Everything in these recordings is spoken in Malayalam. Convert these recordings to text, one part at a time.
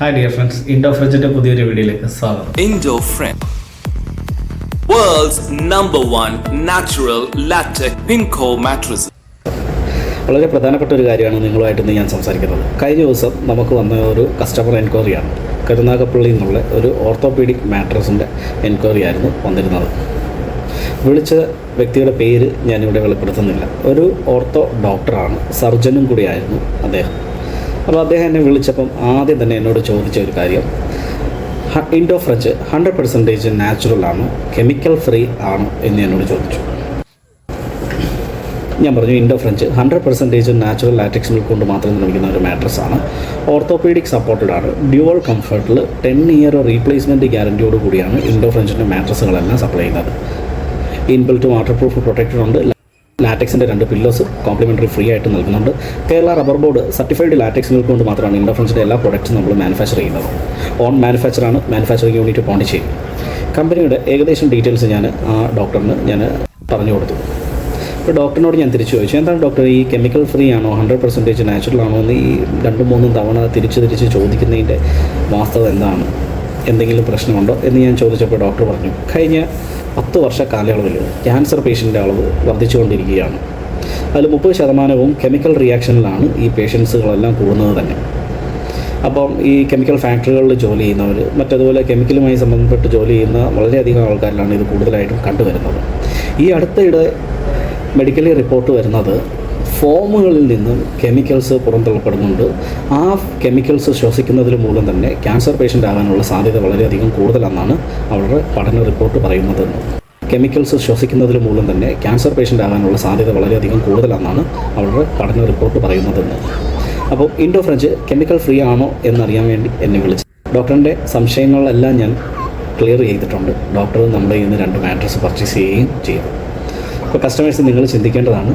ഹായ് ഡിയർ ഫ്രണ്ട്സ് ഇൻഡോ ഫ്രിഡ്ജിന്റെ പുതിയൊരു വീഡിയോയിലേക്ക് സ്വാഗതം. Indo French world's number one natural latex പിൻകോ mattress. വളരെ പ്രധാനപ്പെട്ട ഒരു കാര്യമാണ് നിങ്ങളുമായിട്ട് ഞാൻ സംസാരിക്കുന്നത്. കഴിഞ്ഞ ദിവസം നമുക്ക് വന്ന ഒരു കസ്റ്റമർ എൻക്വയറിയാണ് കരുനാഗപ്പള്ളിയിൽ നിന്നുള്ള ഒരു ഓർത്തോപീഡിക് മാട്രസിന്റെ എൻക്വയറി ആയിരുന്നു വന്നിരുന്നത്. വിളിച്ച വ്യക്തിയുടെ പേര് ഞാനിവിടെ വെളിപ്പെടുത്തുന്നില്ല. ഒരു ഓർത്തോ ഡോക്ടറാണ് സർജനും കൂടിയായിരുന്നു അദ്ദേഹം. അപ്പോൾ അദ്ദേഹം എന്നെ വിളിച്ചപ്പം ആദ്യം തന്നെ എന്നോട് ചോദിച്ച ഒരു കാര്യം. Indo French hundred percentage natural ആണ് കെമിക്കൽ ഫ്രീ ആണ് എന്ന് എന്നോട് ചോദിച്ചു. ഞാൻ പറഞ്ഞു Indo French hundred percentage natural latex milk കൊണ്ട് മാത്രം നിർമ്മിക്കുന്ന ഒരു മാട്രസ് ആണ്. ഓർത്തോപീഡിക് സപ്പോർട്ടഡ് ആണ്. ഡ്യുവൽ കംഫർട്ടിൽ ടെൻ ഇയർ റീപ്ലേസ്മെന്റ് ഗ്യാരണ്ടിയോട് കൂടിയാണ് ഇൻഡോ ഫ്രഞ്ചിന്റെ മാട്രസുകളെല്ലാം സപ്ലൈ ചെയ്യുന്നത്. ഇൻബിൽറ്റ് വാട്ടർ പ്രൂഫ് പ്രൊട്ടക്റ്റഡ് ഉണ്ട്. ലാറ്റക്സിന്റെ രണ്ട് പില്ലോസ് കോംപ്ലിമെന്ററി ഫ്രീ ആയിട്ട് നൽകുന്നുണ്ട്. Kerala rubber board certified latex milk കൊണ്ട് മാത്രമാണ് ഇൻഡോ ഫ്രഞ്ചിന്റെ എല്ലാ പ്രൊഡക്റ്റ്സും നമ്മൾ മാനുഫാക്ചർ ചെയ്യുന്നത്. ഓൺ മാനുഫാക്ചറാണ് മാനുഫാക്ചറിംഗ് യൂണിറ്റ് പോണ്ടിച്ചേരി കമ്പനിയുടെ ഏകദേശം ഡീറ്റെയിൽസ് ഞാൻ ആ ഡോക്ടറിന് ഞാൻ പറഞ്ഞു കൊടുത്തു. അപ്പോൾ ഡോക്ടറിനോട് ഞാൻ തിരിച്ചു ചോദിച്ചു എന്താണ് ഡോക്ടർ ഈ കെമിക്കൽ ഫ്രീ ആണോ ഹൺഡ്രഡ് പെർസെന്റേജ് നാച്ചുറൽ ആണോ എന്ന് ഈ രണ്ടും മൂന്നും തവണ തിരിച്ച് തിരിച്ച് ചോദിക്കുന്നതിന്റെ വാസ്തവ എന്താണ്? എന്തെങ്കിലും പ്രശ്നമുണ്ടോ? എന്ന് ഞാൻ ചോദിച്ചപ്പോൾ ഡോക്ടർ പറഞ്ഞു കഴിഞ്ഞ പത്ത് വർഷ കാലയളവിൽ ക്യാൻസർ പേഷ്യന്റെ അളവ് വർദ്ധിച്ചുകൊണ്ടിരിക്കുകയാണ്. അതിൽ മുപ്പത് ശതമാനവും കെമിക്കൽ റിയാക്ഷനിലാണ് ഈ പേഷ്യൻസുകളെല്ലാം കൂടുന്നത് തന്നെ. അപ്പം ഈ കെമിക്കൽ ഫാക്ടറികളിൽ ജോലി ചെയ്യുന്നവർ മറ്റതുപോലെ കെമിക്കലുമായി സംബന്ധപ്പെട്ട് ജോലി ചെയ്യുന്ന വളരെയധികം ആൾക്കാരിലാണ് ഇത് കൂടുതലായിട്ടും കണ്ടുവരുന്നത്. ഈ അടുത്തിടെ മെഡിക്കലി റിപ്പോർട്ട് വരുന്നത് ഫോമുകളിൽ നിന്ന് കെമിക്കൽസ് പുറന്തള്ളപ്പെടുന്നുണ്ട്. ആ കെമിക്കൽസ് ശ്വസിക്കുന്നതിൽ മൂലം തന്നെ ക്യാൻസർ പേഷ്യന്റ് ആകാനുള്ള സാധ്യത വളരെയധികം കൂടുതലെന്നാണ് അവരുടെ പഠന റിപ്പോർട്ട് പറയുന്നത്. കെമിക്കൽസ് ശ്വസിക്കുന്നതിൽ മൂലം തന്നെ ക്യാൻസർ പേഷ്യന്റ് ആകാനുള്ള സാധ്യത വളരെയധികം കൂടുതലെന്നാണ് അവരുടെ പഠന റിപ്പോർട്ട് പറയുന്നത്. അപ്പോൾ ഇൻഡോ ഫ്രഞ്ച് കെമിക്കൽ ഫ്രീ ആണോ എന്നറിയാൻ വേണ്ടി എന്നെ വിളിച്ചു. ഡോക്ടറിന്റെ സംശയങ്ങളെല്ലാം ഞാൻ ക്ലിയർ ചെയ്തിട്ടുണ്ട്. ഡോക്ടർ നമ്മുടെ ഇന്ന് രണ്ട് മാട്രസ് പർച്ചേസ് ചെയ്യുകയും ചെയ്തു. അപ്പോൾ കസ്റ്റമേഴ്സ് നിങ്ങൾ ചിന്തിക്കേണ്ടതാണ്.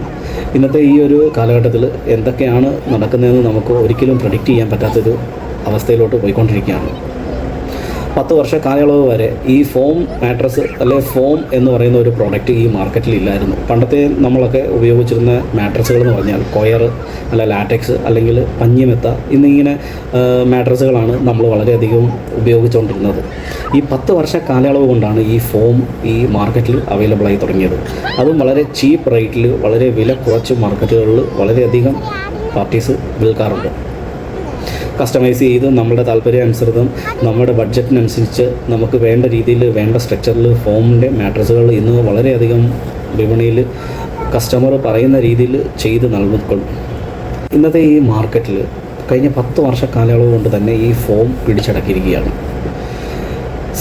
ഇന്നത്തെ ഈ ഒരു കാലഘട്ടത്തിൽ എന്തൊക്കെയാണ് നടക്കുന്നതെന്ന് നമുക്ക് ഒരിക്കലും പ്രഡിക്റ്റ് ചെയ്യാൻ പറ്റാത്തൊരു അവസ്ഥയിലോട്ട് പോയിക്കൊണ്ടിരിക്കുകയാണ്. പത്ത് വർഷ കാലയളവ് വരെ ഈ ഫോം മാട്രസ് അല്ലെ ഫോം എന്ന് പറയുന്ന ഒരു പ്രോഡക്റ്റ് ഈ മാർക്കറ്റിൽ ഇല്ലായിരുന്നു. പണ്ടത്തെ നമ്മളൊക്കെ ഉപയോഗിച്ചിരുന്ന മാട്രസുകൾ എന്ന് പറഞ്ഞാൽ കൊയർ അല്ല ലാറ്റക്സ് അല്ലെങ്കിൽ പഞ്ഞിമെത്ത എന്നിങ്ങനെ മാട്രസുകളാണ് നമ്മൾ വളരെയധികം ഉപയോഗിച്ചുകൊണ്ടിരുന്നത്. ഈ പത്ത് വർഷ കാലയളവ് കൊണ്ടാണ് ഈ ഫോം ഈ മാർക്കറ്റിൽ അവൈലബിൾ ആയി തുടങ്ങിയത്. അതും വളരെ ചീപ്പ് റേറ്റിൽ വളരെ വില കുറച്ച് മാർക്കറ്റുകളിൽ വളരെയധികം പാർട്ടീസ് വിൽക്കാറുണ്ട്. കസ്റ്റമൈസ് ചെയ്ത് നമ്മുടെ താല്പര്യാനുസൃതം നമ്മുടെ ബഡ്ജറ്റിനനുസരിച്ച് നമുക്ക് വേണ്ട രീതിയിൽ വേണ്ട സ്ട്രക്ചറിൽ ഫോമിന്റെ മാട്രസുകൾ ഇന്ന് വളരെയധികം വിപണിയിൽ കസ്റ്റമർ പറയുന്ന രീതിയിൽ ചെയ്ത് നൽകും ഇന്നത്തെ ഈ മാർക്കറ്റിൽ കഴിഞ്ഞ പത്ത് വർഷ കാലയളവ് കൊണ്ട് തന്നെ ഈ ഫോം പിടിച്ചടക്കിയിരിക്കുകയാണ്.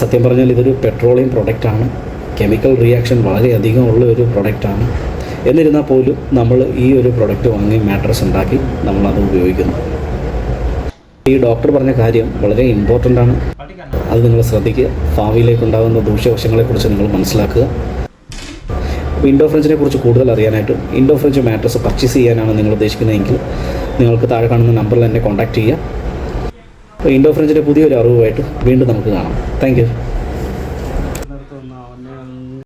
സത്യം പറഞ്ഞാൽ ഇതൊരു പെട്രോളിയം പ്രൊഡക്റ്റാണ് കെമിക്കൽ റിയാക്ഷൻ വളരെയധികം ഉള്ള ഒരു പ്രൊഡക്റ്റാണ് എന്നിരുന്നാൽ പോലും നമ്മൾ ഈ ഒരു പ്രൊഡക്റ്റ് വാങ്ങി മാട്രസ് ഉണ്ടാക്കി നമ്മളത് ഉപയോഗിക്കുന്നു. ഈ ഡോക്ടർ പറഞ്ഞ കാര്യം വളരെ ഇമ്പോർട്ടന്റ് ആണ്. അത് നിങ്ങൾ ശ്രദ്ധിക്കുക. ഭാവിയിലേക്കുണ്ടാകുന്ന ദൂഷ്യവശങ്ങളെക്കുറിച്ച് നിങ്ങൾ മനസ്സിലാക്കുക. അപ്പോൾ ഇൻഡോ ഫ്രഞ്ചിനെ കുറിച്ച് കൂടുതൽ അറിയാനായിട്ട് ഇൻഡോ ഫ്രിഡ്ജ് മാട്രസ് പർച്ചേസ് ചെയ്യാനാണ് നിങ്ങൾ ഉദ്ദേശിക്കുന്നതെങ്കിൽ നിങ്ങൾക്ക് താഴെ കാണുന്ന നമ്പറിൽ എന്നെ കോൺടാക്റ്റ് ചെയ്യുക. അപ്പോൾ ഇൻഡോ ഫ്രഞ്ചിന്റെ പുതിയൊരു അറിവുമായിട്ട് വീണ്ടും നമുക്ക് കാണാം. താങ്ക്